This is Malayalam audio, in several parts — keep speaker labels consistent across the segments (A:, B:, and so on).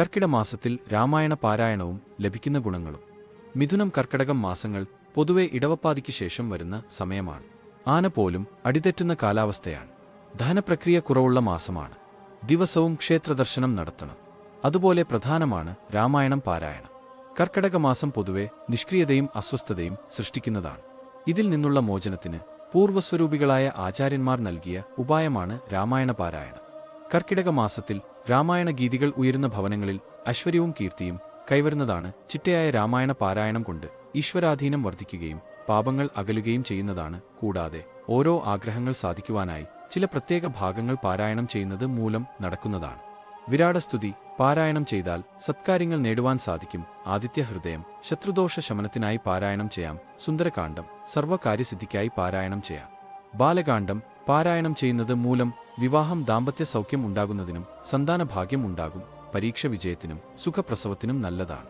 A: കർക്കിട മാസത്തിൽ രാമായണ പാരായണവും ലഭിക്കുന്ന ഗുണങ്ങളും. മിഥുനം കർക്കടകം മാസങ്ങൾ പൊതുവെ ഇടവപ്പാതിക്ക് ശേഷം വരുന്ന സമയമാണ്. ആന പോലും അടിതെറ്റുന്ന കാലാവസ്ഥയാണ്. ദഹനപ്രക്രിയ കുറവുള്ള മാസമാണ്. ദിവസവും ക്ഷേത്രദർശനം നടത്തണം. അതുപോലെ പ്രധാനമാണ് രാമായണം പാരായണം. കർക്കടക മാസം പൊതുവെ നിഷ്ക്രിയതയും അസ്വസ്ഥതയും സൃഷ്ടിക്കുന്നതാണ്. ഇതിൽ നിന്നുള്ള മോചനത്തിന് പൂർവസ്വരൂപികളായ ആചാര്യന്മാർ നൽകിയ ഉപായമാണ് രാമായണ പാരായണം. കർക്കിടക മാസത്തിൽ രാമായണ ഗീതികൾ ഉയരുന്ന ഭവനങ്ങളിൽ ഐശ്വര്യവും കീർത്തിയും കൈവരുന്നതാണ് ചിട്ടയായ രാമായണ പാരായണം കൊണ്ട് ഈശ്വരാധീനം വർദ്ധിക്കുകയും പാപങ്ങൾ അകലുകയും ചെയ്യുന്നതാണ് കൂടാതെ ഓരോ ആഗ്രഹങ്ങൾ സാധിക്കുവാനായി ചില പ്രത്യേക ഭാഗങ്ങൾ പാരായണം ചെയ്യുന്നത് മൂലം നടക്കുന്നതാണ്. വിരാടസ്തുതി പാരായണം ചെയ്താൽ സത്കാര്യങ്ങൾ നേടുവാൻ സാധിക്കും. ആദിത്യ ഹൃദയം ശത്രുദോഷ ശമനത്തിനായി പാരായണം ചെയ്യാം. സുന്ദരകാന്ഡം സർവകാര്യസിദ്ധിക്കായി പാരായണം ചെയ്യാം. ബാലകാന്ഡം പാരായണം ചെയ്യുന്നത് മൂലം വിവാഹം ദാമ്പത്യ സൗഖ്യം ഉണ്ടാകുന്നതിനും സന്താന ഭാഗ്യം ഉണ്ടാകും. പരീക്ഷ വിജയത്തിനും സുഖപ്രസവത്തിനും നല്ലതാണ്.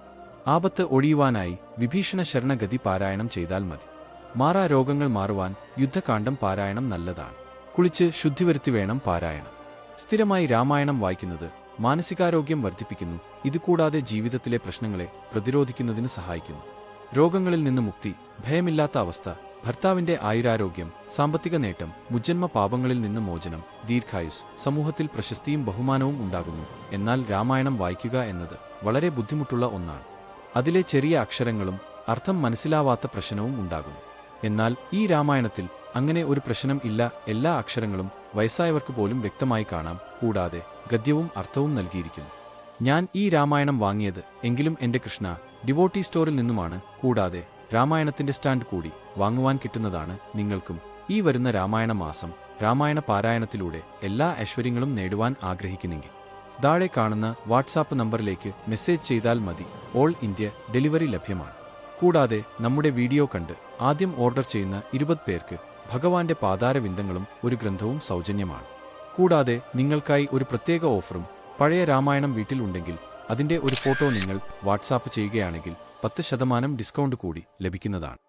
A: ആപത്ത് ഒഴിയുവാനായി വിഭീഷണ ശരണഗതി പാരായണം ചെയ്താൽ മതി. മാറാ രോഗങ്ങൾ മാറുവാൻ യുദ്ധകാന്ഡം പാരായണം നല്ലതാണ്. കുളിച്ച് ശുദ്ധി വരുത്തി വേണം പാരായണം. സ്ഥിരമായി രാമായണം വായിക്കുന്നത് മാനസികാരോഗ്യം വർദ്ധിപ്പിക്കുന്നു. ഇതുകൂടാതെ ജീവിതത്തിലെ പ്രശ്നങ്ങളെ പ്രതിരോധിക്കുന്നതിന് സഹായിക്കുന്നു. രോഗങ്ങളിൽ നിന്ന് മുക്തി ഭയമില്ലാത്ത അവസ്ഥ ഭർത്താവിന്റെ ആയുരാരോഗ്യം സാമ്പത്തിക നേട്ടം മുജ്ജന്മ പാപങ്ങളിൽ നിന്ന് മോചനം ദീർഘായുസ് സമൂഹത്തിൽ പ്രശസ്തിയും ബഹുമാനവും ഉണ്ടാകുന്നു. എന്നാൽ രാമായണം വായിക്കുക എന്നത് വളരെ ബുദ്ധിമുട്ടുള്ള ഒന്നാണ്. അതിലെ ചെറിയ അക്ഷരങ്ങളും അർത്ഥം മനസ്സിലാവാത്ത പ്രശ്നവും ഉണ്ടാകുന്നു. എന്നാൽ ഈ രാമായണത്തിൽ അങ്ങനെ ഒരു പ്രശ്നം ഇല്ല. എല്ലാ അക്ഷരങ്ങളും വയസ്സായവർക്ക് പോലും വ്യക്തമായി കാണാം. കൂടാതെ ഗദ്യവും അർത്ഥവും നൽകിയിരിക്കുന്നു. ഞാൻ ഈ രാമായണം വാങ്ങിയത് എങ്കിലും എന്റെ കൃഷ്ണ ഡിവോട്ടി സ്റ്റോറിൽ നിന്നുമാണ്. കൂടാതെ രാമായണത്തിന്റെ സ്റ്റാൻഡ് കൂടി വാങ്ങുവാൻ കിട്ടുന്നതാണ് നിങ്ങൾക്കും ഈ വരുന്ന രാമായണ മാസം രാമായണ പാരായണത്തിലൂടെ എല്ലാ ഐശ്വര്യങ്ങളും നേടുവാൻ ആഗ്രഹിക്കുന്നെങ്കിൽ. താഴെ കാണുന്ന വാട്സാപ്പ് നമ്പറിലേക്ക് മെസ്സേജ് ചെയ്താൽ മതി. ഓൾ ഇന്ത്യ ഡെലിവറി ലഭ്യമാണ്. കൂടാതെ നമ്മുടെ വീഡിയോ കണ്ട് ആദ്യം ഓർഡർ ചെയ്യുന്ന ഇരുപത് പേർക്ക് ഭഗവാന്റെ പാതാരവിന്ദങ്ങളും ഒരു ഗ്രന്ഥവും സൗജന്യമാണ്. കൂടാതെ നിങ്ങൾക്കായി ഒരു പ്രത്യേക ഓഫറും പഴയ രാമായണം വീട്ടിലുണ്ടെങ്കിൽ അതിന്റെ ഒരു ഫോട്ടോ നിങ്ങൾ വാട്സാപ്പ് ചെയ്യുകയാണെങ്കിൽ പത്ത് ശതമാനം ഡിസ്കൗണ്ട് കൂടി ലഭിക്കുന്നതാണ്